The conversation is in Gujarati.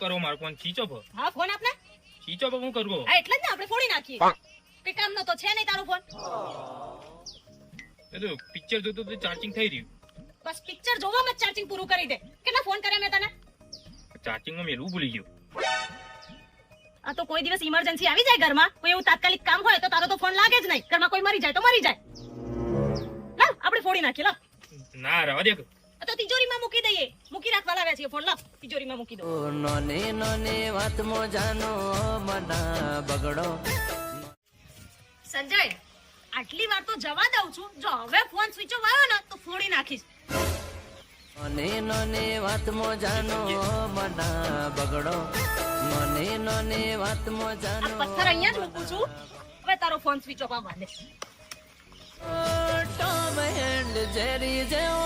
મારો ફોન? ચીચો ભો. હા ફોન આપને? ચીચો ભો હું કરવો? આ એટલે જ ને આપણે ફોડી નાખીએ. કઈ કામનો તો છે નહીં તારો ફોન. એટલે પિક્ચર જોતો તો ચાર્જિંગ થઈ રહ્યું. બસ પિક્ચર જોવામાં જ ચાર્જિંગ પૂરું કરી દે. કેટલા ફોન કર્યા મેં તને? ચાર્જિંગમાં મેલું ભૂલી ગયો. આ તો કોઈ દિવસ ઇમરજન્સી આવી જાય ઘરમાં. કોઈ એવું તાત્કાલિક કામ હોય તો તારો તો ફોન લાગે જ નહીં. ઘરમાં કોઈ મરી જાય તો મરી જાય. લાવ આપણે ફોડી નાખીએ લાવ ના રવા દે. તો દઈએ લાવ્યા છીએ ફોન લાવ તિજોરીમાં મૂકી દો. નોને નોની વાતમાં જાનો મના બગડો. સંજય આટલી વાર તો જવા દઉં છું. જો હવે ફોન સ્વિચ ઓફ આવ્યો ને તો ફોડી નાખીશ. નોને નોની વાતમાં જાનો મના બગડો. નોને નોને વાત આ જાનો પથ્થર અહીંયા જ મૂકું છું. હવે તારો ફોન સ્વિચ ઓફ આવવા દે. ટોમ એન્ડ જેરી જેવો